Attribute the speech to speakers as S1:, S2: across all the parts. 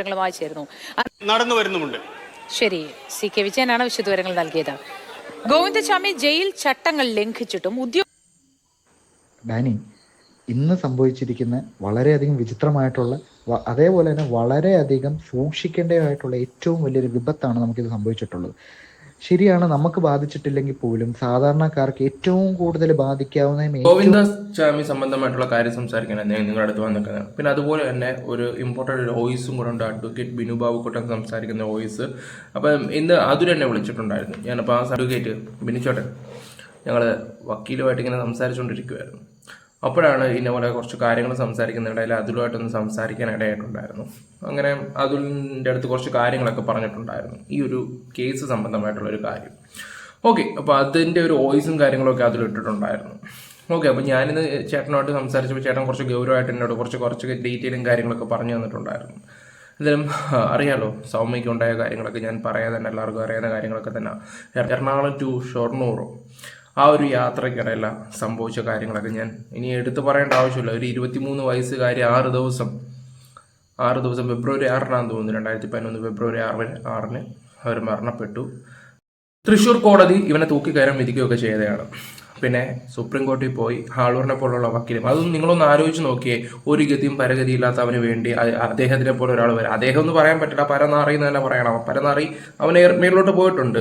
S1: വിവരങ്ങളുമായി ചേരുന്നു.
S2: നടന്നു വരുന്നുമുണ്ട്.
S1: ശരി സി കെ വിജയനാണ് വിശദവിവരങ്ങൾ നൽകിയത്. ഗോവിന്ദസ്വാമി ജയിൽ ചട്ടങ്ങൾ ലംഘിച്ചിട്ടും ഉദ്യോഗ
S3: ഡാനി ഇന്ന് സംഭവിച്ചിരിക്കുന്ന വളരെയധികം വിചിത്രമായിട്ടുള്ള അതേപോലെ തന്നെ വളരെയധികം സൂക്ഷിക്കേണ്ടതായിട്ടുള്ള ഏറ്റവും വലിയൊരു വിപത്താണ് നമുക്കിത് സംഭവിച്ചിട്ടുള്ളത്. ശരിയാണ് നമുക്ക് ബാധിച്ചിട്ടില്ലെങ്കിൽ പോലും സാധാരണക്കാർക്ക് ഏറ്റവും കൂടുതൽ ബാധിക്കാവുന്ന ഗോവിന്ദാസ്
S4: ഗോവിന്ദ സ്വാമി സംബന്ധമായിട്ടുള്ള കാര്യം ഞാൻ നിങ്ങളുടെ അടുത്ത് വന്നിരിക്കുന്നത് പിന്നെ അതുപോലെ തന്നെ ഒരു ഇമ്പോർട്ടന്റ് ഒരു വോയിസും കൂടെ ഉണ്ട്. അഡ്വക്കേറ്റ് ബിനു ബാബുക്കുട്ടൻ സംസാരിക്കുന്ന വോയിസ് അപ്പം ഇന്ന് അതു എന്നെ വിളിച്ചിട്ടുണ്ടായിരുന്നു. ഞാനപ്പോൾ ആ അഡ്വക്കേറ്റ് ബിനിച്ചോട്ടെ ഞങ്ങൾ വക്കീലുമായിട്ട് ഇങ്ങനെ സംസാരിച്ചുകൊണ്ടിരിക്കുമായിരുന്നു അപ്പോഴാണ് ഇന്നപോലെ കുറച്ച് കാര്യങ്ങൾ സംസാരിക്കുന്നിടയിൽ അതുലുമായിട്ടൊന്ന് സംസാരിക്കാൻ ഇടയായിട്ടുണ്ടായിരുന്നു അങ്ങനെ അതുലിന്റെ അടുത്ത് കുറച്ച് കാര്യങ്ങളൊക്കെ പറഞ്ഞിട്ടുണ്ടായിരുന്നു. ഈ ഒരു കേസ് സംബന്ധമായിട്ടുള്ള ഒരു കാര്യം. ഓക്കെ അപ്പോൾ അതിന്റെ ഒരു വോയിസും കാര്യങ്ങളൊക്കെ അതിലിട്ടിട്ടുണ്ടായിരുന്നു. ഓക്കെ അപ്പോൾ ഞാനിന്ന് ചേട്ടനോട്ട് സംസാരിച്ചപ്പോൾ ചേട്ടൻ കുറച്ച് ഗൗരവമായിട്ട് എന്നോട് കുറച്ച് കുറച്ച് ഡീറ്റെയിലും കാര്യങ്ങളൊക്കെ പറഞ്ഞു തന്നിട്ടുണ്ടായിരുന്നു. എന്തായാലും അറിയാലോ സൗമ്യയ്ക്ക് ഉണ്ടായ കാര്യങ്ങളൊക്കെ ഞാൻ പറയാതെ തന്നെ എല്ലാവർക്കും അറിയാവുന്ന കാര്യങ്ങളൊക്കെ തന്നെ. എറ- എറണാകുളം ടു ഷൊർണൂർ ആ ഒരു യാത്രയ്ക്കിടയില സംഭവിച്ച കാര്യങ്ങളൊക്കെ ഞാൻ ഇനി എടുത്തു പറയേണ്ട ആവശ്യമില്ല. ഒരു ഇരുപത്തിമൂന്ന് വയസ്സുകാരി ആറ് ദിവസം ആറ് ദിവസം ഫെബ്രുവരി ആറിനാന്ന് തോന്നുന്നു രണ്ടായിരത്തി പതിനൊന്ന് ഫെബ്രുവരി ആറിന് ആറിന് അവർ മരണപ്പെട്ടു. തൃശ്ശൂർ കോടതി ഇവനെ തൂക്കിക്കയറാൻ വിധിക്കുകയൊക്കെ ചെയ്തതാണ് പിന്നെ സുപ്രീം കോടതിയിൽ പോയി ഹാളൂറിനെ പോലുള്ള വക്കീലും അതൊന്നും നിങ്ങളൊന്ന് ആലോചിച്ച് നോക്കിയേ. ഒരു ഗതിയും പരഗതി ഇല്ലാത്തവന് വേണ്ടി അദ്ദേഹത്തിനെ പോലെ ഒരാൾ വരാം അദ്ദേഹം ഒന്നും പറയാൻ പറ്റില്ല. പരനാറി എന്ന് തന്നെ പറയണം. പരനാറി അവനെ മേളിലോട്ട് പോയിട്ടുണ്ട്.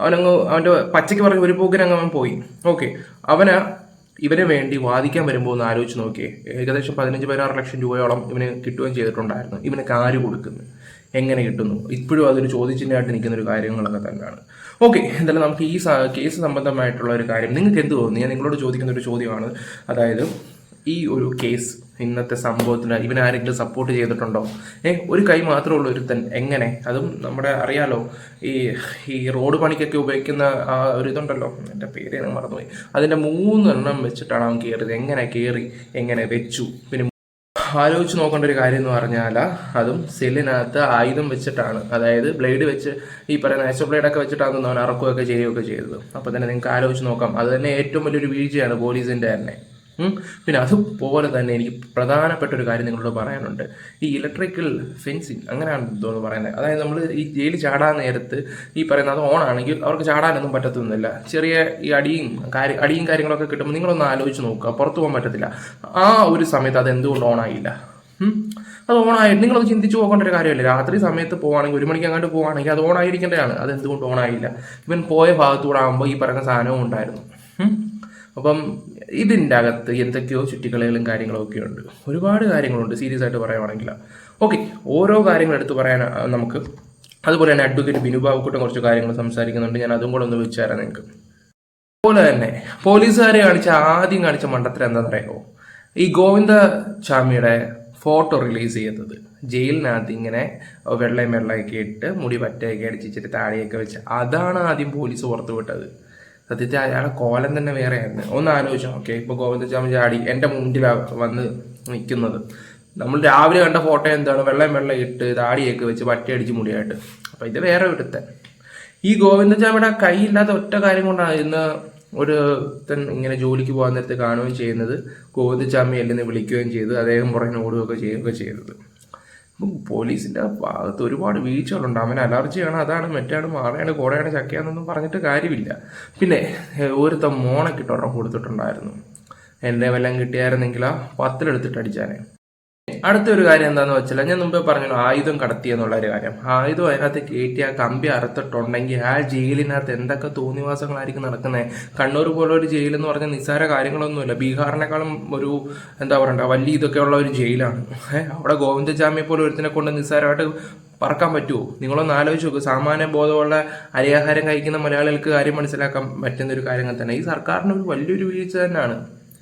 S4: അവനങ്ങ് അവന്റെ പച്ചയ്ക്ക് പറഞ്ഞ് ഒരു പോക്കിനങ്ങ് അവൻ പോയി. ഓക്കെ അവന് ഇവന് വേണ്ടി വാദിക്കാൻ വരുമ്പോൾ ഒന്ന് ആലോചിച്ച് നോക്കിയേ. ഏകദേശം പതിനഞ്ച് പതിനാറ് ലക്ഷം രൂപയോളം ഇവന് കിട്ടുകയും ചെയ്തിട്ടുണ്ടായിരുന്നു. ഇവന് കാര് കൊടുക്കുന്നു. എങ്ങനെ കിട്ടുന്നു? ഇപ്പോഴും അതൊരു ചോദ്യചിഹ്നമായിട്ട് നിൽക്കുന്ന ഒരു കാര്യങ്ങളൊക്കെ തന്നെയാണ്. ഓക്കെ എന്തായാലും നമുക്ക് ഈ കേസ് സംബന്ധമായിട്ടുള്ള ഒരു കാര്യം നിങ്ങൾക്ക് എന്ത് തോന്നുന്നു? ഞാൻ നിങ്ങളോട് ചോദിക്കുന്ന ഒരു ചോദ്യമാണ്. അതായത് ഈ ഒരു കേസ് ഇന്നത്തെ സംഭവത്തിന് ഇവൻ ആരെങ്കിലും സപ്പോർട്ട് ചെയ്തിട്ടുണ്ടോ? ഏ ഒരു കൈ മാത്രമേ ഉള്ളൂ ഒരുത്തൻ. എങ്ങനെ? അതും നമ്മുടെ അറിയാലോ. ഈ ഈ റോഡ് പണിക്കൊക്കെ ഉപയോഗിക്കുന്ന ആ ഒരു ഇതുണ്ടല്ലോ. എന്റെ പേര് ഞാൻ മറന്നുപോയി. അതിന്റെ മൂന്നെണ്ണം വെച്ചിട്ടാണ് അവൻ കയറിയത്. എങ്ങനെ കയറി? എങ്ങനെ വെച്ചു? പിന്നെ ആലോചിച്ച് നോക്കേണ്ട ഒരു കാര്യം എന്ന് പറഞ്ഞാൽ അതും സെല്ലിനകത്ത് ആയുധം വെച്ചിട്ടാണ്. അതായത് ബ്ലേഡ് വെച്ച് ഈ പറയുന്ന ബ്ലേഡ് ഒക്കെ വെച്ചിട്ടാണ് അവൻ അറക്കുകയൊക്കെ ചെയ്യുകയൊക്കെ ചെയ്തത്. അപ്പോൾ തന്നെ നിങ്ങൾക്ക് ആലോചിച്ച് നോക്കാം. അത് തന്നെ ഏറ്റവും വലിയൊരു വീഴ്ചയാണ് പോലീസിന്റെ തന്നെ. പിന്നെ അതുപോലെ തന്നെ എനിക്ക് പ്രധാനപ്പെട്ട ഒരു കാര്യം നിങ്ങളോട് പറയാനുണ്ട്. ഈ ഇലക്ട്രിക്കൽ ഫെൻസിങ് അങ്ങനെയാണ് തോന്നുന്നു പറയുന്നത്. അതായത് നമ്മൾ ഈ ജയിലിൽ ചാടാൻ നേരത്ത് ഈ പറയുന്നത് അത് ഓൺ ആണെങ്കിൽ അവർക്ക് ചാടാനൊന്നും പറ്റത്തൊന്നുമില്ല. ചെറിയ ഈ അടിയും അടിയും കാര്യങ്ങളൊക്കെ കിട്ടുമ്പോൾ നിങ്ങളൊന്ന് ആലോചിച്ച് നോക്കുക. പുറത്തു പോകാൻ പറ്റത്തില്ല. ആ ഒരു സമയത്ത് അത് എന്തുകൊണ്ട് ഓൺ ആയില്ല അത് ഓൺ ആയി നിങ്ങളത് ചിന്തിച്ചു പോകേണ്ട ഒരു കാര്യമല്ല? രാത്രി സമയത്ത് പോവാണെങ്കിൽ ഒരു മണിക്ക് അങ്ങോട്ട് പോവാണെങ്കിൽ അത് ഓൺ ഓണായിരിക്കേണ്ടതാണ്. അത് എന്തുകൊണ്ട് ഓണായില്ല? ഇവൻ പോയ ഭാഗത്തൂടെ ആകുമ്പോൾ ഈ പറയുന്ന സാധനവും ഉണ്ടായിരുന്നു? അപ്പം ഇതിന്റെ അകത്ത് എന്തൊക്കെയോ ചുറ്റിക്കളികളും കാര്യങ്ങളും ഒക്കെ ഉണ്ട്. ഒരുപാട് കാര്യങ്ങളുണ്ട് സീരിയസ് ആയിട്ട് പറയുവാണെങ്കിൽ. ഓക്കെ ഓരോ കാര്യങ്ങൾ എടുത്ത് പറയാൻ നമുക്ക് അതുപോലെ തന്നെ അഡ്വക്കേറ്റ് ബിനു ബാബുക്കുട്ടൻ കുറച്ച് കാര്യങ്ങൾ സംസാരിക്കുന്നുണ്ട്. ഞാൻ അതും കൂടെ ഒന്ന് വെച്ച് തരാം നിങ്ങൾക്ക്. അതുപോലെ തന്നെ പോലീസുകാരെ കാണിച്ച ആദ്യം കാണിച്ച മണ്ടത്തിൽ എന്താണെന്നറിയാമോ ഈ ഗോവിന്ദ ചാമിയുടെ ഫോട്ടോ റിലീസ് ചെയ്തത്. ജയിലിനകത്ത് ഇങ്ങനെ വെള്ളയും വെള്ളയൊക്കെ ഇട്ട് മുടി പറ്റയൊക്കെ അടിച്ചിട്ട് താഴെയൊക്കെ വെച്ച്. അതാണ് ആദ്യം പോലീസ് പുറത്തു വിട്ടത്. സത്യത്തിൽ അയാളെ കോലം തന്നെ വേറെയായിരുന്നു. ഒന്ന് ആലോചിച്ചോ. ഓക്കെ ഇപ്പൊ ഗോവിന്ദചാമി ചാടി എന്റെ മുന്നിലാണ് വന്ന് നിൽക്കുന്നത്. നമ്മൾ രാവിലെ കണ്ട ഫോട്ടോ എന്താണ്? വെള്ളം വെള്ളം ഇട്ട് താടിയൊക്കെ വെച്ച് പറ്റയടിച്ച് മുടിയായിട്ട്. അപ്പൊ ഇത് വേറെ ഒരുത്തൻ. ഈ ഗോവിന്ദചാമിയുടെ കൈയില്ലാത്ത ഒറ്റ കാര്യം കൊണ്ടാണ് ഇന്ന് ഒരു ഇങ്ങനെ ജോലിക്ക് പോകാൻ നേരത്തെ കാണുകയും ചെയ്യുന്നത്. ഗോവിന്ദചാമി അല്ലെന്ന് വിളിക്കുകയും ചെയ്ത് അദ്ദേഹം പുറകെ ഓടുകയൊക്കെ ചെയ്യുകയൊക്കെ ചെയ്തത്. പോലീസിന്റെ ഭാഗത്ത് ഒരുപാട് വീഴ്ചകളുണ്ട്. അവന് അലർജിയാണ് അതാണ് മറ്റാണ് മാറയാണ് കോടയാണ് ചക്കയാണെന്നൊന്നും പറഞ്ഞിട്ട് കാര്യമില്ല. പിന്നെ ഒരുത്ത മോണക്കിട്ട് കൊടുത്തിട്ടുണ്ടായിരുന്നു. എന്റെ വല്ലതും കിട്ടിയായിരുന്നെങ്കിൽ ആ പത്തിലെടുത്തിട്ട് അടിച്ചാനെ അടുത്ത ഒരു കാര്യം എന്താണെന്ന് വെച്ചാൽ ഞാൻ മുമ്പേ പറഞ്ഞു ആയുധം കടത്തി എന്നുള്ള ഒരു കാര്യം. ആയുധം അതിനകത്ത് കയറ്റി ആ കമ്പി അറുത്തിട്ടുണ്ടെങ്കിൽ ആ ജയിലിനകത്ത് എന്തൊക്കെ തോന്നിവാസങ്ങളായിരിക്കും നടക്കുന്നത് കണ്ണൂർ പോലെ ഒരു ജയിൽ എന്ന് പറഞ്ഞാൽ നിസ്സാര കാര്യങ്ങളൊന്നുമില്ല. ബീഹാറിനേക്കാളും ഒരു എന്താ പറയണ്ട വലിയ ഇതൊക്കെ ഉള്ള ഒരു ജയിലാണ്. അവിടെ അവിടെ ഗോവിന്ദജാമിയെ പോലെ ഒരുത്തിനെ കൊണ്ട് നിസ്സാരമായിട്ട് പറക്കാൻ പറ്റുമോ നിങ്ങളൊന്ന് ആലോചിച്ച് നോക്കുക സാമാന്യ ബോധമുള്ള അരിയാഹാരം കഴിക്കുന്ന മലയാളികൾക്ക് കാര്യം മനസ്സിലാക്കാൻ പറ്റുന്ന ഒരു കാര്യങ്ങൾ തന്നെ. ഈ സർക്കാരിന് ഒരു വലിയൊരു വീഴ്ച തന്നെയാണ്.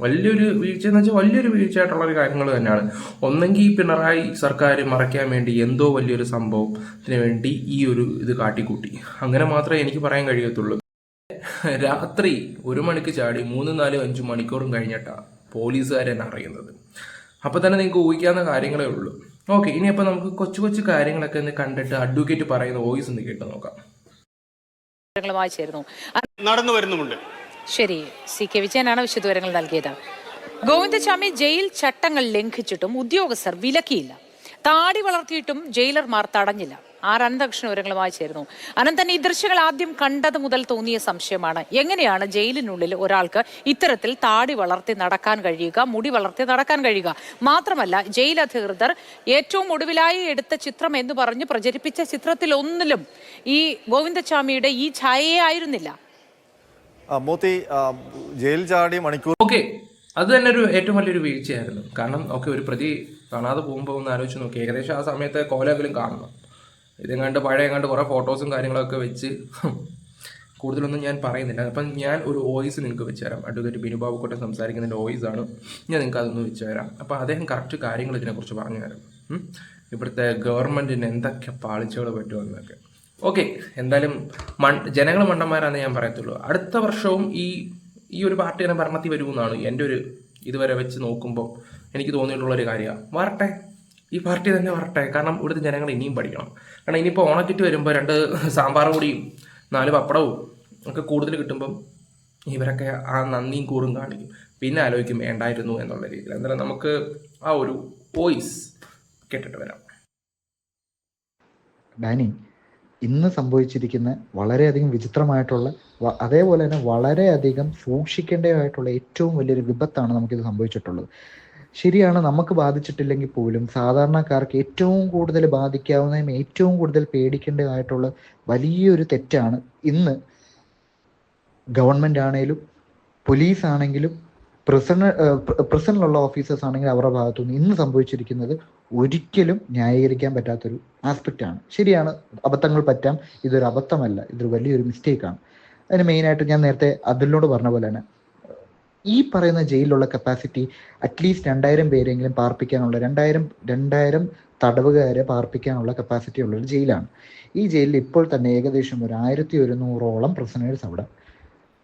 S4: വലിയൊരു വീഴ്ച എന്ന് വെച്ചാൽ വലിയൊരു വീഴ്ചയായിട്ടുള്ള ഒരു കാര്യങ്ങൾ തന്നെയാണ്. ഒന്നെങ്കിൽ ഈ പിണറായി സർക്കാർ മറയ്ക്കാൻ വേണ്ടി എന്തോ വലിയൊരു സംഭവത്തിന് വേണ്ടി ഈ ഒരു ഇത് കാട്ടിക്കൂട്ടി. അങ്ങനെ മാത്രമേ എനിക്ക് പറയാൻ കഴിയത്തുള്ളൂ. രാത്രി ഒരു മണിക്ക് ചാടി മൂന്ന് നാല് അഞ്ച് മണിക്കൂറും കഴിഞ്ഞിട്ടാണ് പോലീസുകാരെന്നെ അറിയുന്നത് അപ്പോൾ തന്നെ നിങ്ങൾക്ക് ഊഹിക്കാവുന്ന കാര്യങ്ങളേ ഉള്ളൂ. ഓക്കെ ഇനിയപ്പോൾ നമുക്ക് കൊച്ചു കൊച്ചു കാര്യങ്ങളൊക്കെ ഒന്ന് കണ്ടിട്ട് അഡ്വക്കേറ്റ് പറയുന്ന വോയിസ് ഒന്ന് കേട്ട് നോക്കാം.
S2: നടന്നു വരുന്നുമുണ്ട്.
S1: ശരി സി കെ വിജയനാണ് വിശദവിവരങ്ങൾ നൽകിയത്. ഗോവിന്ദസ്വാമി ജയിൽ ചട്ടങ്ങൾ ലംഘിച്ചിട്ടും ഉദ്യോഗസ്ഥർ വിലക്കിയില്ല. താടി വളർത്തിയിട്ടും ജയിലർമാർ തടഞ്ഞില്ല. ആർ അനന്തകൃഷ്ണൻ വിവരങ്ങളുമായി ചേരുന്നു. അനന്തൻ ഈ ദൃശ്യങ്ങൾ ആദ്യം കണ്ടത് മുതൽ തോന്നിയ സംശയമാണ്. എങ്ങനെയാണ് ജയിലിനുള്ളിൽ ഒരാൾക്ക് ഇത്തരത്തിൽ താടി വളർത്തി നടക്കാൻ കഴിയുക മുടി വളർത്തി നടക്കാൻ കഴിയുക? മാത്രമല്ല ജയിൽ അധികൃതർ ഏറ്റവും ഒടുവിലായി എടുത്ത ചിത്രം എന്ന് പറഞ്ഞ് പ്രചരിപ്പിച്ച ചിത്രത്തിലൊന്നിലും ഈ ഗോവിന്ദസ്വാമിയുടെ ഈ ഛായയെ ആയിരുന്നില്ല
S2: മോത്തി ജയിൽ ചാടി മണിക്കൂർ
S4: ഓക്കെ. അത് തന്നെ ഒരു ഏറ്റവും വലിയൊരു വീഴ്ചയായിരുന്നു. കാരണം ഓക്കെ ഒരു പ്രതി കാണാതെ പോകുമ്പോൾ ഒന്ന് ആലോചിച്ച് നോക്കി. ഏകദേശം ആ സമയത്ത് കോലെങ്കിലും കാണണം. ഇതെങ്ങാണ്ട് പഴയ എങ്ങാണ്ട് കുറേ ഫോട്ടോസും കാര്യങ്ങളൊക്കെ വെച്ച് കൂടുതലൊന്നും ഞാൻ പറയുന്നില്ല. അപ്പം ഞാൻ ഒരു വോയിസ് നിങ്ങൾക്ക് വെച്ച് തരാം. അഡ്വക്കേറ്റ് ബിനുബാബുക്കോട്ടെ സംസാരിക്കുന്നതിന്റെ വോയിസ് ആണ്. ഞാൻ നിങ്ങൾക്ക് അതൊന്ന് വെച്ച് തരാം. അപ്പോൾ അദ്ദേഹം കറക്റ്റ് കാര്യങ്ങൾ ഇതിനെക്കുറിച്ച് പറഞ്ഞു തരാം. ഇവിടുത്തെ ഗവൺമെന്റിന് എന്തൊക്കെ പാളിച്ചകൾ പറ്റുമെന്നൊക്കെ. ഓക്കെ എന്തായാലും മൺ ജനങ്ങൾ മണ്ടന്മാരാണെന്ന് ഞാൻ പറയത്തുള്ളൂ. അടുത്ത വർഷവും ഈ ഈ ഒരു പാർട്ടി തന്നെ ഭരണത്തിൽ വരുമെന്നാണ് എന്റെ ഒരു ഇതുവരെ വെച്ച് നോക്കുമ്പോൾ എനിക്ക് തോന്നിയിട്ടുള്ളൊരു കാര്യമാണ് വരട്ടെ ഈ പാർട്ടി തന്നെ വരട്ടെ. കാരണം ഇവിടുത്തെ ജനങ്ങൾ ഇനിയും പഠിക്കണം. കാരണം ഇനിയിപ്പോൾ ഓണക്കിറ്റ് വരുമ്പോൾ രണ്ട് സാമ്പാർ കൂടിയും നാല് പപ്പടവും ഒക്കെ കൂടുതൽ കിട്ടുമ്പം ഇവരൊക്കെ ആ നന്ദിയും കൂറും കാണിക്കും. പിന്നെ ആലോചിക്കും വേണ്ടായിരുന്നു എന്നുള്ള രീതിയിൽ. എന്തായാലും നമുക്ക് ആ ഒരു വോയിസ് കേട്ടിട്ട് വരാം.
S3: ഡാനി ഇന്ന് സംഭവിച്ചിരിക്കുന്ന വളരെയധികം വിചിത്രമായിട്ടുള്ള അതേപോലെ തന്നെ വളരെയധികം സൂക്ഷിക്കേണ്ടതായിട്ടുള്ള ഏറ്റവും വലിയൊരു വിപത്താണ് നമുക്കിത് സംഭവിച്ചിട്ടുള്ളത്. ശരിയാണ് നമുക്ക് ബാധിച്ചിട്ടില്ലെങ്കിൽ പോലും സാധാരണക്കാർക്ക് ഏറ്റവും കൂടുതൽ ബാധിക്കാവുന്നതും ഏറ്റവും കൂടുതൽ പേടിക്കേണ്ടതായിട്ടുള്ള വലിയൊരു തെറ്റാണ് ഇന്ന് ഗവൺമെന്റ് ആണെങ്കിലും പോലീസ് ആണെങ്കിലും പ്രിസണ പ്രിസണിലുള്ള ഓഫീസേഴ്സ് ആണെങ്കിൽ അവരുടെ ഭാഗത്തുനിന്ന് ഇന്ന് സംഭവിച്ചിരിക്കുന്നത് ഒരിക്കലും ന്യായീകരിക്കാൻ പറ്റാത്തൊരു ആസ്പെക്റ്റ് ആണ്. ശരിയാണ് അബദ്ധങ്ങൾ പറ്റാം. ഇതൊരു അബദ്ധമല്ല ഇതൊരു വലിയൊരു മിസ്റ്റേക്കാണ് അതിന് മെയിനായിട്ട് ഞാൻ നേരത്തെ അതിലോട് പറഞ്ഞ പോലെ തന്നെ ഈ പറയുന്ന ജയിലിലുള്ള കപ്പാസിറ്റി അറ്റ്ലീസ്റ്റ് രണ്ടായിരം പേരെങ്കിലും പാർപ്പിക്കാനുള്ള രണ്ടായിരം രണ്ടായിരം തടവുകാരെ പാർപ്പിക്കാനുള്ള കപ്പാസിറ്റി ഉള്ള ഒരു ജയിലാണ്. ഈ ജയിലിൽ ഇപ്പോൾ തന്നെ ഏകദേശം ഒരു ആയിരത്തി ഒരുന്നൂറോളം പ്രിസണേഴ്സ് അവിടെ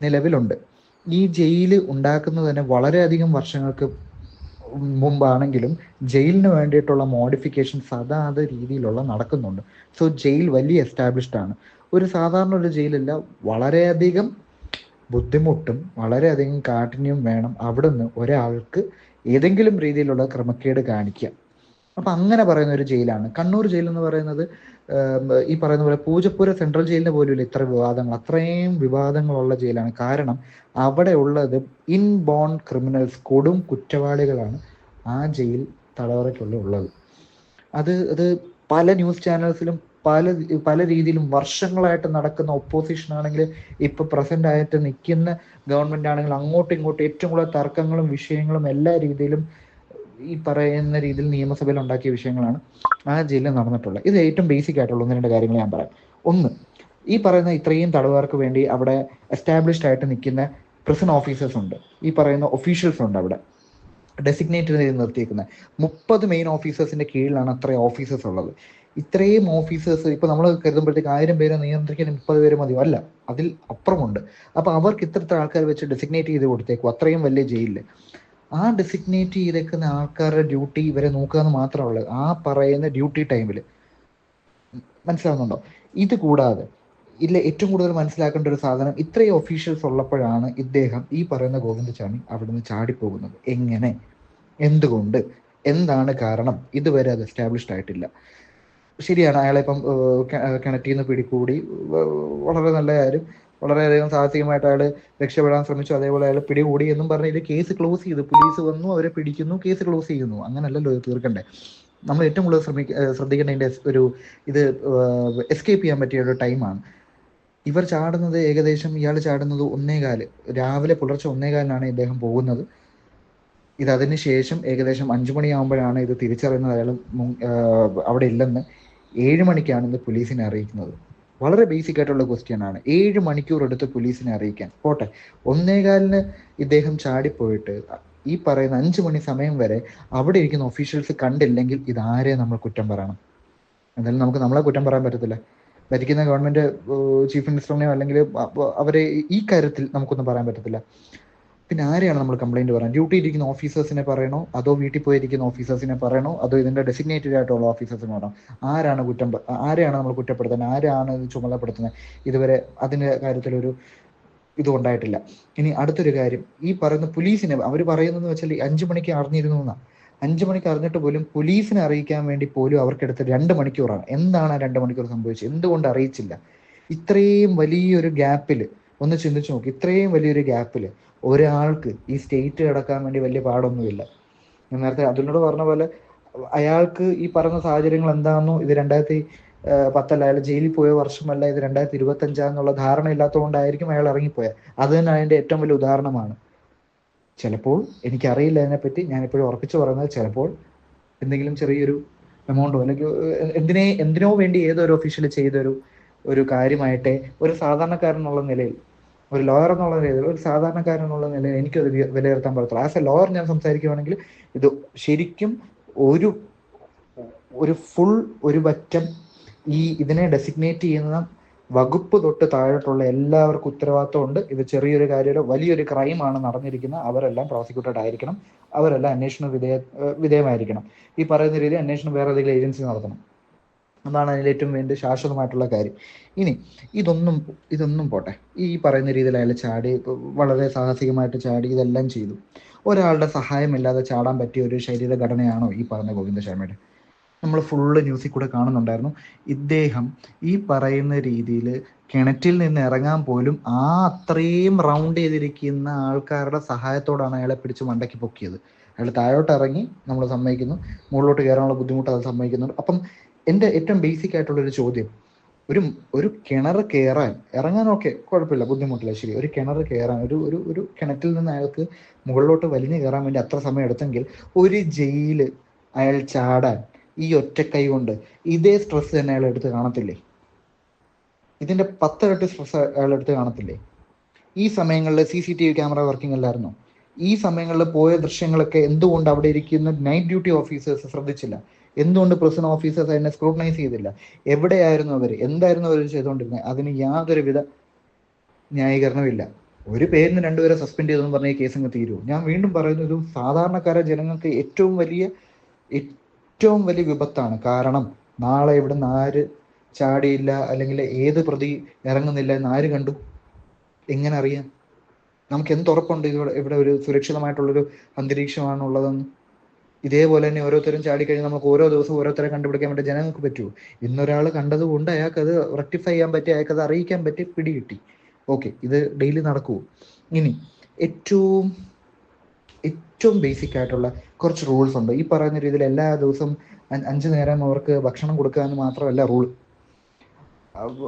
S3: നിലവിലുണ്ട്. ഈ ജയിൽ ഉണ്ടാക്കുന്നത് തന്നെ വളരെയധികം വർഷങ്ങൾക്ക് മുമ്പാണെങ്കിലും ജയിലിന് വേണ്ടിയിട്ടുള്ള മോഡിഫിക്കേഷൻസ് അതാത് രീതിയിലുള്ള നടക്കുന്നുണ്ട്. സോ ജയിൽ വലിയ എസ്റ്റാബ്ലിഷ്ഡ് ആണ്. ഒരു സാധാരണ ഒരു ജയിലല്ല വളരെയധികം ബുദ്ധിമുട്ടും വളരെയധികം കാഠിന്യവും വേണം അവിടെ നിന്ന് ഒരാൾക്ക് ഏതെങ്കിലും രീതിയിലുള്ള ക്രമക്കേട് കാണിക്കുക. അപ്പൊ അങ്ങനെ പറയുന്ന ഒരു ജയിലാണ്. കണ്ണൂർ ജയിൽ എന്ന് പറയുന്നത് ഈ പറയുന്ന പോലെ പൂജപ്പുര സെൻട്രൽ ജയിലിന് പോലും ഇത്ര വിവാദങ്ങൾ. അത്രയും വിവാദങ്ങളുള്ള ജയിലാണ് കാരണം അവിടെ ഉള്ളത് ഇൻബോൺ ക്രിമിനൽസ് കൊടും കുറ്റവാളികളാണ് ആ ജയിൽ തടവറയ്ക്കുള്ളിൽ ഉള്ളത്. അത് അത് പല ന്യൂസ് ചാനൽസിലും പല പല രീതിയിലും വർഷങ്ങളായിട്ട് നടക്കുന്ന ഒപ്പോസിഷൻ ആണെങ്കിൽ ഇപ്പൊ പ്രസന്റ് ആയിട്ട് നിൽക്കുന്ന ഗവൺമെന്റ് ആണെങ്കിൽ അങ്ങോട്ടും ഇങ്ങോട്ടും ഏറ്റവും കൂടുതൽ തർക്കങ്ങളും വിഷയങ്ങളും എല്ലാ രീതിയിലും ഈ പറയുന്ന രീതിയിൽ നിയമസഭയിൽ ഉണ്ടാക്കിയ വിഷയങ്ങളാണ് ആ ജില്ലയിൽ നടന്നിട്ടുള്ളത്. ഇത് ഏറ്റവും ബേസിക് ആയിട്ടുള്ള ഒന്ന് രണ്ട് കാര്യങ്ങൾ ഞാൻ പറയാം. ഒന്ന് ഈ പറയുന്ന ഇത്രയും തടവുകാർക്ക് വേണ്ടി അവിടെ എസ്റ്റാബ്ലിഷ്ഡ് ആയിട്ട് നിൽക്കുന്ന പ്രിസൺ ഓഫീസേഴ്സ് ഉണ്ട്. ഈ പറയുന്ന ഒഫീഷ്യൽസ് ഉണ്ട് അവിടെ. ഡെസിഗ്നേറ്റ് ചെയ്ത് നിർത്തിയേക്കുന്നത് മുപ്പത് മെയിൻ ഓഫീസേഴ്സിന്റെ കീഴിലാണ് അത്രയും ഓഫീസേഴ്സ് ഉള്ളത്. ഇത്രയും ഓഫീസേഴ്സ് ഇപ്പൊ നമ്മൾ കരുതുമ്പോഴത്തേക്ക് ആയിരം പേരെ നിയന്ത്രിക്കാൻ മുപ്പത് പേര് മതിയോ? അല്ല. അതിൽ അപ്പുറമുണ്ട്. അപ്പൊ അവർക്ക് ഇത്രത്തെ ആൾക്കാർ വെച്ച് ഡെസിഗ്നേറ്റ് ചെയ്ത് കൊടുത്തേക്കും. അത്രയും വലിയ ജയിലിൽ. ആ ഡെസിഗ്നേറ്റ് ചെയ്തേക്കുന്ന ആൾക്കാരുടെ ഡ്യൂട്ടി ഇവരെ നോക്കുക എന്ന് ഉള്ളൂ. ആ പറയുന്ന ഡ്യൂട്ടി ടൈമിൽ മനസ്സിലാവുന്നുണ്ടോ? ഇത് കൂടാതെ ഇല്ല ഏറ്റവും കൂടുതൽ മനസ്സിലാക്കേണ്ട ഒരു സാധനം ഇത്രയും ഒഫീഷ്യൽസ് ഉള്ളപ്പോഴാണ് ഇദ്ദേഹം ഈ പറയുന്ന ഗോവിന്ദചാമി അവിടുന്ന് ചാടിപ്പോകുന്നത്. എങ്ങനെ? എന്തുകൊണ്ട്? എന്താണ് കാരണം? ഇതുവരെ അത് എസ്റ്റാബ്ലിഷ്ഡ് ആയിട്ടില്ല. ശരിയാണ് അയാളെ ഇപ്പം കിണറ്റിന്ന് നിന്ന് പിടികൂടി വളരെ നല്ല കാര്യം. വളരെയധികം സാഹസികമായിട്ട് അയാൾ രക്ഷപ്പെടാൻ ശ്രമിച്ചു. അതേപോലെ അയാൾ പിടികൂടി എന്നും പറഞ്ഞ് ഇത് കേസ് ക്ലോസ് ചെയ്തു. പോലീസ് വന്നു അവരെ പിടിക്കുന്നു കേസ് ക്ലോസ് ചെയ്യുന്നു. അങ്ങനല്ലല്ലോ ഇത് തീർക്കണ്ടേ. നമ്മൾ ഏറ്റവും കൂടുതൽ ശ്രമിക്ക ശ്രദ്ധിക്കേണ്ടതിന്റെ ഒരു ഇത് എസ്കേപ്പ് ചെയ്യാൻ പറ്റിയ ഒരു ടൈമാണ് ഇവർ ചാടുന്നത് ഏകദേശം ഇയാൾ ചാടുന്നത് ഒന്നേകാൽ. രാവിലെ പുലർച്ചെ ഒന്നേകാലിനാണ് ഇദ്ദേഹം പോകുന്നത്. ഇത് അതിന് ശേഷം ഏകദേശം അഞ്ചു മണിയാകുമ്പോഴാണ് ഇത് തിരിച്ചറിയുന്നത്. അയാൾ അവിടെ ഇല്ലെന്ന് ഏഴ് മണിക്കാണ് ഇത് പോലീസിനെ അറിയിക്കുന്നത്. വളരെ ബേസിക് ആയിട്ടുള്ള ക്വസ്റ്റ്യൻ ആണ്. ഏഴ് മണിക്കൂർ എടുത്ത് പോലീസിനെ അറിയിക്കാൻ. പോട്ടെ. ഒന്നേകാലിന് ഇദ്ദേഹം ചാടിപ്പോയിട്ട് ഈ പറയുന്ന അഞ്ചു മണി സമയം വരെ അവിടെ ഇരിക്കുന്ന ഒഫീഷ്യൽസ് കണ്ടില്ലെങ്കിൽ ഇതാരെ നമ്മൾ കുറ്റം പറയണം? എന്തായാലും നമുക്ക് നമ്മളെ കുറ്റം പറയാൻ പറ്റത്തില്ല. ഭരിക്കുന്ന ഗവൺമെന്റ് ചീഫ് മിനിസ്റ്ററിനെയോ അല്ലെങ്കിൽ അവരെ ഈ കാര്യത്തിൽ നമുക്കൊന്നും പറയാൻ പറ്റത്തില്ല. പിന്നെ ആരെയാണ് നമ്മൾ കംപ്ലൈന്റ് പറയാൻ ഡ്യൂട്ടി ഇരിക്കുന്ന ഓഫീസേഴ്സിനെ പറയണോ? അതോ വീട്ടിൽ പോയിരിക്കുന്ന ഓഫീസേഴ്സിനെ പറയണോ? അതോ ഇതിന്റെ ഡെസിഗ്നേറ്റഡ് ആയിട്ടുള്ള ഓഫീസേഴ്സിനെ പറയണോ? ആരാണ് കുറ്റം ആരെയാണ് നമ്മൾ കുറ്റപ്പെടുത്തുന്നത്? ആരാണ് ചുമതലപ്പെടുത്തുന്നത്? ഇതുവരെ അതിന്റെ കാര്യത്തിലൊരു ഇതും ഉണ്ടായിട്ടില്ല. ഇനി അടുത്തൊരു കാര്യം. ഈ പറയുന്ന പോലീസിനെ അവർ പറയുന്നതെന്ന് വെച്ചാൽ അഞ്ചു മണിക്ക് അറിഞ്ഞിരുന്നു എന്നാ. അഞ്ചു മണിക്ക് അറിഞ്ഞിട്ട് പോലും പോലീസിനെ അറിയിക്കാൻ വേണ്ടി പോലും അവർക്കെടുത്ത് രണ്ട് മണിക്കൂറാണ്. എന്താണ് ആ രണ്ട് മണിക്കൂർ സംഭവിച്ചത്? എന്തുകൊണ്ട് അറിയിച്ചില്ല? ഇത്രയും വലിയൊരു ഗ്യാപ്പിൽ ഒന്ന് ചിന്തിച്ചു നോക്കി. ഇത്രയും വലിയൊരു ഗ്യാപ്പിൽ ഒരാൾക്ക് ഈ സ്റ്റേറ്റ് കിടക്കാൻ വേണ്ടി വലിയ പാടൊന്നുമില്ല. ഞാൻ നേരത്തെ അതിനോട് പറഞ്ഞ പോലെ അയാൾക്ക് ഈ പറഞ്ഞ സാഹചര്യങ്ങൾ എന്താണെന്നോ ഇത് രണ്ടായിരത്തി പത്തല്ല അയാൾ ജയിലിൽ പോയ വർഷമല്ല ഇത് രണ്ടായിരത്തി ഇരുപത്തി അഞ്ചാന്നുള്ള ധാരണ ഇല്ലാത്തതുകൊണ്ടായിരിക്കും അയാൾ ഇറങ്ങിപ്പോയത്. അത് തന്നെ അതിന്റെ ഏറ്റവും വലിയ ഉദാഹരണമാണ്. ചിലപ്പോൾ എനിക്കറിയില്ല അതിനെപ്പറ്റി ഞാൻ ഇപ്പോഴും ഉറപ്പിച്ചു പറയുന്നത് ചിലപ്പോൾ എന്തെങ്കിലും ചെറിയൊരു എമൗണ്ടോ അല്ലെങ്കിൽ എന്തിനെ എന്തിനോ വേണ്ടി ഏതൊരു ഒഫീഷ്യൽ ചെയ്തൊരു ഒരു കാര്യമായിട്ടെ ഒരു സാധാരണക്കാരനുള്ള നിലയിൽ ഒരു ലോയർ എന്നുള്ള രീതിയിൽ ഒരു സാധാരണക്കാരൻ എന്നുള്ള നിലയിൽ എനിക്കത് വിലയിരുത്താൻ പറ്റത്തുള്ളൂ ആസ് എ ലോയർ ഞാൻ സംസാരിക്കുകയാണെങ്കിൽ ഇത് ശരിക്കും ഒരു ഒരു ഫുൾ ഒരു പറ്റം ഈ ഇതിനെ ഡെസിഗ്നേറ്റ് ചെയ്യുന്ന വകുപ്പ് തൊട്ട് താഴോട്ടുള്ള എല്ലാവർക്കും ഉത്തരവാദിത്വം ഉണ്ട്. ഇത് ചെറിയൊരു കാര്യമോ വലിയൊരു ക്രൈമാണ് നടന്നിരിക്കുന്നത്. അവരെല്ലാം പ്രോസിക്യൂട്ടഡ് ആയിരിക്കണം. അവരെല്ലാം അന്വേഷണ വിധേയ വിധേയമായിരിക്കണം. ഈ പറയുന്ന രീതിയിൽ അന്വേഷണം വേറെ ഏതെങ്കിലും ഏജൻസി നടത്തണം. അതാണ് അതിൽ ഏറ്റവും വേണ്ട ശാശ്വതമായിട്ടുള്ള കാര്യം. ഇനി ഇതൊന്നും ഇതൊന്നും പോട്ടെ. ഈ പറയുന്ന രീതിയിൽ അയാൾ ചാടി വളരെ സാഹസികമായിട്ട് ചാടി ഇതെല്ലാം ചെയ്തു. ഒരാളുടെ സഹായമില്ലാതെ ചാടാൻ പറ്റിയ ഒരു ശരീരഘടനയാണോ ഈ പറഞ്ഞ ഗോവിന്ദ ശർമ്മയുടെ? നമ്മൾ ഫുള്ള് ന്യൂസിൽ കൂടെ കാണുന്നുണ്ടായിരുന്നു. ഇദ്ദേഹം ഈ പറയുന്ന രീതിയിൽ കിണറ്റിൽ നിന്ന് ഇറങ്ങാൻ പോലും ആ അത്രയും റൗണ്ട് ചെയ്തിരിക്കുന്ന ആൾക്കാരുടെ സഹായത്തോടാണ് അയാളെ പിടിച്ച് മണ്ടയ്ക്ക് പൊക്കിയത്. അയാൾ താഴോട്ട് ഇറങ്ങി നമ്മൾ സമ്മതിക്കുന്നു. മുകളിലോട്ട് കയറാനുള്ള ബുദ്ധിമുട്ട് അത് സമ്മതിക്കുന്നുണ്ട്. അപ്പം എന്റെ ഏറ്റവും ബേസിക് ആയിട്ടുള്ള ഒരു ചോദ്യം. ഒരു ഒരു കിണർ കയറാൻ ഇറങ്ങാനൊക്കെ കുഴപ്പമില്ല ബുദ്ധിമുട്ടില്ല ശരി. ഒരു കിണർ കയറാൻ ഒരു ഒരു ഒരു കിണറ്റിൽ നിന്ന് അയാൾക്ക് മുകളിലോട്ട് വലിഞ്ഞു കയറാൻ വേണ്ടി അത്ര സമയം എടുത്തെങ്കിൽ ഒരു ജയിൽ അയാൾ ചാടാൻ ഈ ഒറ്റക്കൈ കൊണ്ട് ഇതേ സ്ട്രെസ് തന്നെ അയാൾ എടുത്ത് കാണത്തില്ലേ? ഇതിന്റെ പത്തിരട്ടി സ്ട്രെസ് അയാൾ എടുത്ത് കാണത്തില്ലേ? ഈ സമയങ്ങളിൽ C C T V camera working അല്ലായിരുന്നോ? ഈ സമയങ്ങളിൽ പോയ ദൃശ്യങ്ങളൊക്കെ എന്തുകൊണ്ട് അവിടെ ഇരിക്കുന്ന? നൈറ്റ് ഡ്യൂട്ടി ഓഫീസേഴ്സ് ശ്രദ്ധിച്ചില്ല. എന്തുകൊണ്ട് പ്രിസൺ ഓഫീസേഴ്സ് അതിനെ സ്ക്രൂട്ടനൈസ് ചെയ്തില്ല? എവിടെയായിരുന്നു അവർ എന്തായിരുന്നു അവർ ചെയ്തുകൊണ്ടിരുന്നത് അതിന് യാതൊരുവിധ ന്യായീകരണമില്ല ഒരു പേരിന് രണ്ടുപേരെ സസ്പെൻഡ് ചെയ്തെന്ന് പറഞ്ഞ ഈ കേസ് അങ്ങ് തീരുമോ ഞാൻ വീണ്ടും പറയുന്നു ഇതും സാധാരണക്കാരെ ജനങ്ങൾക്ക് ഏറ്റവും വലിയ ഏറ്റവും വലിയ വിപത്താണ്. കാരണം നാളെ ഇവിടെ ആര് ചാടിയില്ല അല്ലെങ്കിൽ ഏത് പ്രതി ഇറങ്ങുന്നില്ല എന്ന് ആര് കണ്ടു? എങ്ങനെ അറിയാം? നമുക്ക് എന്ത് ഉറപ്പുണ്ട് ഇവിടെ ഇവിടെ ഒരു സുരക്ഷിതമായിട്ടുള്ളൊരു അന്തരീക്ഷമാണുള്ളതെന്ന്. ഇതേപോലെ തന്നെ ഓരോരുത്തരും ചാടിക്കഴിഞ്ഞാൽ നമുക്ക് ഓരോ ദിവസവും ഓരോരുത്തരെ കണ്ടുപിടിക്കാൻ വേണ്ടി ജനങ്ങൾക്ക് പറ്റുമോ ഇന്നൊരാൾ കണ്ടതുകൊണ്ട് അയാൾക്ക് അത് റെക്ടിഫൈ ചെയ്യാൻ പറ്റി അയാൾക്ക് അത് അറിയിക്കാൻ പറ്റി പിടികിട്ടി. ഓക്കെ ഇത് ഡെയിലി നടക്കുമോ ഇനി ഏറ്റവും ഏറ്റവും ബേസിക് ആയിട്ടുള്ള കുറച്ച് റൂൾസ് ഉണ്ട്. ഈ പറയുന്ന രീതിയിൽ എല്ലാ ദിവസവും അഞ്ചു നേരം അവർക്ക് ഭക്ഷണം കൊടുക്കുക എന്ന് മാത്രമല്ല റൂൾ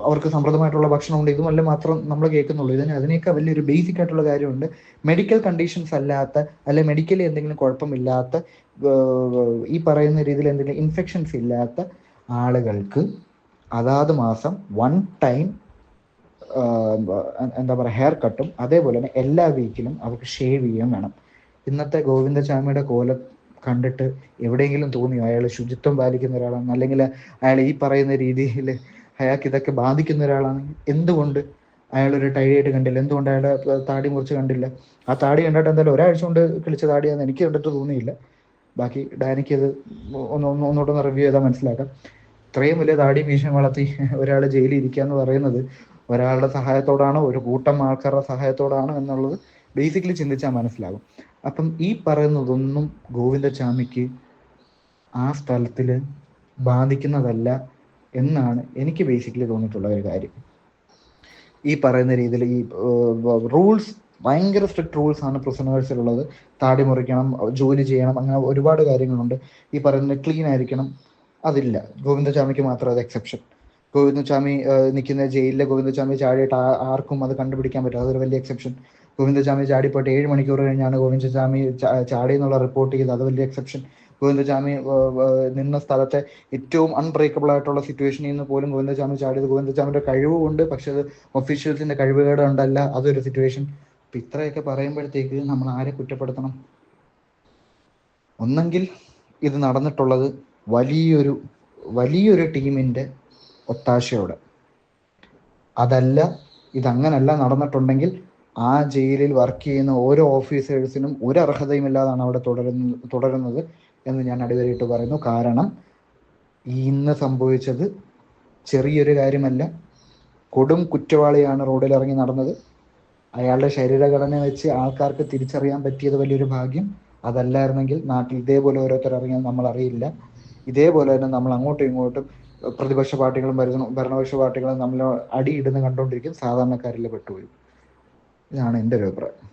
S3: അവർക്ക് സമൃദ്ധമായിട്ടുള്ള ഭക്ഷണമുണ്ട്. ഇതുമല്ല മാത്രം നമ്മൾ കേൾക്കുന്നുള്ളൂ. ഇതിന് അതിനേക്കാൾ വലിയൊരു ബേസിക് ആയിട്ടുള്ള കാര്യമുണ്ട്. മെഡിക്കൽ കണ്ടീഷൻസ് അല്ലാത്ത അല്ലെ മെഡിക്കലി എന്തെങ്കിലും കുഴപ്പമില്ലാത്ത ഈ പറയുന്ന രീതിയിൽ എന്തെങ്കിലും ഇൻഫെക്ഷൻസ് ഇല്ലാത്ത ആളുകൾക്ക് അതാത് മാസം വൺ ടൈം എന്താ പറയുക ഹെയർ കട്ടും അതേപോലെ തന്നെ എല്ലാ വീക്കിലും അവർക്ക് ഷേവ് ചെയ്യുകയും വേണം. ഇന്നത്തെ ഗോവിന്ദചാമിയുടെ കോലം കണ്ടിട്ട് എവിടെയെങ്കിലും തോന്നിയോ? അയാൾ ശുചിത്വം പാലിക്കുന്ന ഒരാളാണ് അല്ലെങ്കിൽ അയാൾ ഈ പറയുന്ന രീതിയിൽ അയാൾക്ക് ഇതൊക്കെ ബാധിക്കുന്ന ഒരാളാണെങ്കിൽ എന്തുകൊണ്ട് അയാൾ ഒരു ടൈയായിട്ട് കണ്ടില്ല? എന്തുകൊണ്ട് അയാൾ താടി മുറിച്ച് കണ്ടില്ല? ആ താടി കണ്ടിട്ട് എന്തായാലും ഒരാഴ്ച കൊണ്ട് കിളിച്ച താടിയാന്ന് എനിക്ക് കണ്ടിട്ട് തോന്നിയില്ല. ബാക്കി ഡാനിക്ക് അത് ഒന്ന് ഒന്നുകൂടെ റിവ്യൂ ചെയ്താൽ മനസ്സിലാക്കാം. ഇത്രയും വലിയ താടി മീശം വളർത്തി ഒരാൾ ജയിലിൽ ഇരിക്കുക എന്ന് പറയുന്നത് ഒരാളുടെ സഹായത്തോടാണോ? ഒരു കൂട്ടം ആൾക്കാരുടെ സഹായത്തോടാണോ എന്നുള്ളത് ബേസിക്കലി ചിന്തിച്ചാൽ മനസ്സിലാകും. അപ്പം ഈ പറയുന്നതൊന്നും ഗോവിന്ദചാമിക്ക് ആ സ്ഥലത്തിൽ ബാധിക്കുന്നതല്ല. എന്നാണ് എനിക്ക് ബേസിക്കലി തോന്നിയിട്ടുള്ള ഒരു കാര്യം. ഈ പറയുന്ന രീതിയിൽ ഈ റൂൾസ് ഭയങ്കര സ്ട്രിക്ട് റൂൾസ് ആണ് പ്രിസണേഴ്സിലുള്ളത് താടി മുറിക്കണം ജോലി ചെയ്യണം അങ്ങനെ ഒരുപാട് കാര്യങ്ങളുണ്ട്. ഈ പറയുന്ന ക്ലീൻ ആയിരിക്കണം അതില്ല. ഗോവിന്ദചാമിക്ക് മാത്രം അത് എക്സെപ്ഷൻ ഗോവിന്ദചാമി നിൽക്കുന്ന ജയിലിലെ ഗോവിന്ദചാമി ചാടിയിട്ട് ആർക്കും അത് കണ്ടുപിടിക്കാൻ പറ്റും അതൊരു വലിയ എക്സെപ്ഷൻ ഗോവിന്ദചാമി ചാടിപ്പോയിട്ട് ഏഴ് മണിക്കൂർ കഴിഞ്ഞാണ് ഗോവിന്ദചാമി ചാടി എന്നുള്ള റിപ്പോർട്ട് ചെയ്തത്. അത് വലിയ എക്സെപ്ഷൻ ഗോവിന്ദചാമി നിന്ന സ്ഥലത്തെ ഏറ്റവും അൺബ്രേക്കബിൾ ആയിട്ടുള്ള സിറ്റുവേഷനിൽ നിന്ന് പോലും ഗോവിന്ദചാമി ചാടിയത് ഗോവിന്ദചാമിയുടെ കൊണ്ട് പക്ഷെ അത് ഒഫീഷ്യൽസിന്റെ കഴിവുകേട് ഉണ്ടല്ല അതൊരു സിറ്റുവേഷൻ അപ്പൊ ഇത്രയൊക്കെ പറയുമ്പോഴത്തേക്ക് നമ്മൾ ആരെ കുറ്റപ്പെടുത്തണം? ഒന്നെങ്കിൽ ഇത് നടന്നിട്ടുള്ളത് വലിയൊരു വലിയൊരു ടീമിന്റെ ഒത്താശയോടെ. അതല്ല ഇതങ്ങനല്ല നടന്നിട്ടുണ്ടെങ്കിൽ ആ ജയിലിൽ വർക്ക് ചെയ്യുന്ന ഓരോ ഓഫീസേഴ്സിനും ഒരു അർഹതയുമില്ലാതാണ് അവിടെ തുടരുന്ന തുടരുന്നത്. എന്ന് ഞാൻ അടിവരയിട്ട് പറയുന്നു. കാരണം ഇന്ന് സംഭവിച്ചത് ചെറിയൊരു കാര്യമല്ല. കൊടും കുറ്റവാളിയാണ് റോഡിൽ ഇറങ്ങി നടന്നത്. അയാളുടെ ശരീരഘടന വെച്ച് ആൾക്കാർക്ക് തിരിച്ചറിയാൻ പറ്റിയത് വലിയൊരു ഭാഗ്യം അതല്ലായിരുന്നെങ്കിൽ നാട്ടിൽ ഇതേപോലെ ഓരോരുത്തർ ഇറങ്ങിയാൽ നമ്മൾ അറിയില്ല. ഇതേപോലെ തന്നെ നമ്മൾ അങ്ങോട്ടും ഇങ്ങോട്ടും പ്രതിപക്ഷ പാർട്ടികളും ഭരണ ഭരണപക്ഷ പാർട്ടികളും നമ്മൾ അടിയിടുന്ന കണ്ടുകൊണ്ടിരിക്കും സാധാരണക്കാരിൽ പെട്ടുപോയി. ഇതാണ് എന്റെ ഒരു അഭിപ്രായം.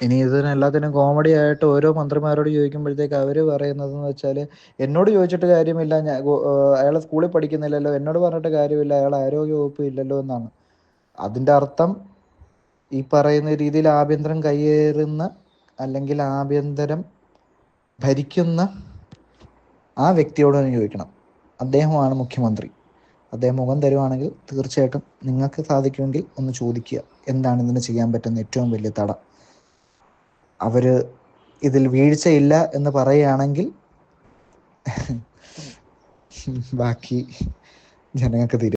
S3: ഇനി ഇതിന് എല്ലാത്തിനും കോമഡി ആയിട്ട് ഓരോ മന്ത്രിമാരോട് ചോദിക്കുമ്പോഴത്തേക്ക് അവർ പറയുന്നതെന്ന് വെച്ചാൽ എന്നോട് ചോദിച്ചിട്ട് കാര്യമില്ല ഞാൻ അയാൾ സ്കൂളിൽ പഠിക്കുന്നില്ലല്ലോ എന്നോട് പറഞ്ഞിട്ട് കാര്യമില്ല അയാൾ ആരോഗ്യ വകുപ്പ് ഇല്ലല്ലോ എന്നാണ്. അതിന്റെ അർത്ഥം ഈ പറയുന്ന രീതിയിൽ ആഭ്യന്തരം കയ്യേറുന്ന അല്ലെങ്കിൽ ആഭ്യന്തരം ഭരിക്കുന്ന ആ വ്യക്തിയോട് തന്നെ ചോദിക്കണം. അദ്ദേഹമാണ് മുഖ്യമന്ത്രി. അദ്ദേഹം മുഖം തരുവാണെങ്കിൽ തീർച്ചയായിട്ടും നിങ്ങൾക്ക് സാധിക്കുമെങ്കിൽ ഒന്ന് ചോദിക്കുക. എന്താണ് ഇതിന് ചെയ്യാൻ പറ്റുന്ന ഏറ്റവും വലിയ തടം? അവർ ഇതിൽ വീഴ്ചയില്ല എന്ന് പറയുകയാണെങ്കിൽ ബാക്കി ജനങ്ങൾക്ക് തീരും.